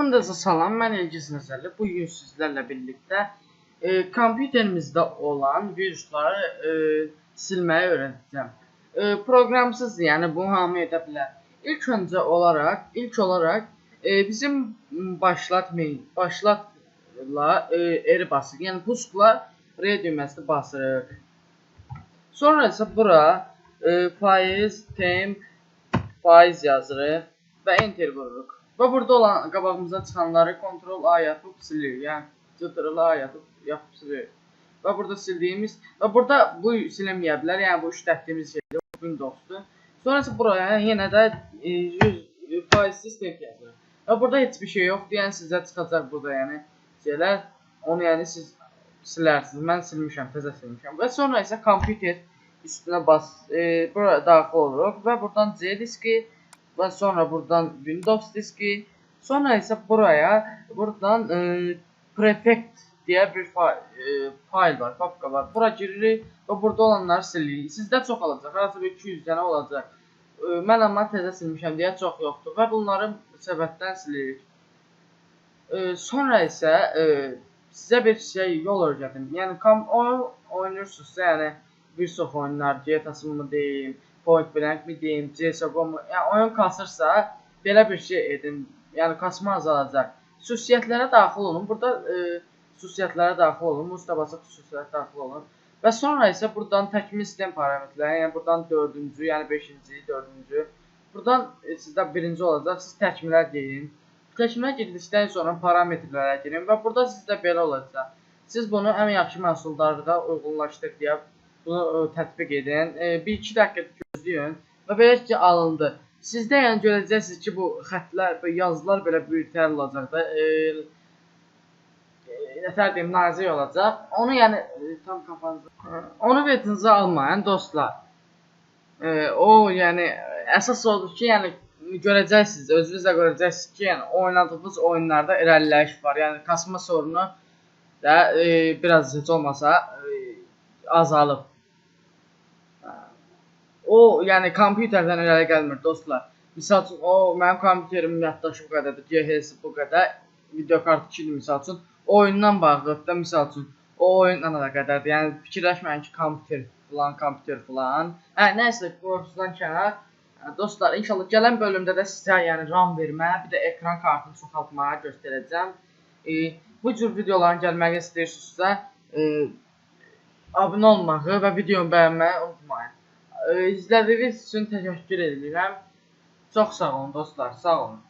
Hamınıza salam, mən Elgiz Nəzərli. Bu gün sizlərlə birlikdə e, kompüterimizdə olan virusları e, silməyi öyrədəcəm. E, proqramsız, yəni bunu hamı edə bilər. İlk öncə olaraq, ilk olaraq e, bizim başlat mail, başlatla e, eri basırıq. Yəni puskla R düyməsini basırıq. Sonra isə bura e, faiz, temp, faiz yazırıq və enter vururuq. Və burada olan qabağımıza çıxanları Ctrl A yapıb silir. Yəni Ctrl A yapıb yapıb silir. Və burada sildiyimiz və burada bu silinməyə bilər. Yəni bu işlətdiyimiz şeydir. Windows-dur. Sonrası buraya yenə də e, 100 faiz sistem yazılır. Və burada heç bir şey yoxdur. Yəni sizə çıxacaq burada yəni şeylər. Onu yəni siz silərsiniz. Mən silmişəm, təzə silmişəm. Və sonra isə kompüter üstünə bas, e, bura daxil oluruq və buradan C diski və sonra buradan Windows diski, sonra isə buraya buradan e, prefect deyə bir fayl, e, fayl var, papka var. Bura giririk və burada olanları silirik. Sizdə çox olacaq, bir 200 dənə olacaq. E, mən amma təzə silmişəm deyə çox yoxdur və bunları səbətdən silirik. E, sonra isə e, sizə bir şey yol öyrədim. Yəni kom oyun oynayırsınızsa, yəni çox oyunlar, GTA-sı mı deyim, Point Blank mi deyim, CSGO mu? Yəni oyun kasırsa, belə bir şey edin. Yəni kasma azalacaq. Xüsusiyyətlərə daxil olun. Burada e, xüsusiyyətlərə daxil olun. Mustabası xüsusiyyətlərə daxil olun. Və sonra isə buradan təkmil sistem parametrləri, yəni buradan 4-cü, yəni 5-ci, 4-cü. Buradan e, sizdə birinci olacaq. Siz təkmilə deyin. Təkmilə girdikdən sonra parametrlərə girin və burada sizdə belə olacaq. Siz bunu ən yaxşı məhsuldarlığa uyğunlaşdır deyə bunu ə, tətbiq edin. 1-2 dəqiqə gözləyin və belə ki alındı. Sizdə yəni görəcəksiniz ki, bu xətlər və yazılar belə böyüklər olacaq da, e, nətər deyim, nazik olacaq. Onu yəni e, tam kafanızda onu vecinizə almayın dostlar. E, o yəni əsas odur ki, yəni görəcəksiniz, özünüz də görəcəksiniz ki, yəni oynadığınız oyunlarda irəliləyiş var. Yəni kasma sorunu da e, biraz heç olmasa e, azalıb. O, yəni kompüterdən irəli gəlmir dostlar. Misal üçün, o mənim kompüterimin yaddaşı bu qədərdir, GHS bu qədər, video kartı 2 misal üçün, oyundan bağlıdır da misal üçün, o oyundan da qədərdir. Yəni fikirləşməyin ki, kompüter falan, kompüter falan. Hə, nəsə qorxudan kənar. Dostlar, inşallah gələn bölümdə də sizə yəni RAM vermə, bir də ekran kartını çoxaltmağı göstərəcəm. E, bu cür videoların gəlməyi istəyirsinizsə, e, abunə olmağı və videonu bəyənməyi unutmayın. İzlədiyiniz üçün təşəkkür edirəm. Çox sağ olun dostlar, sağ olun.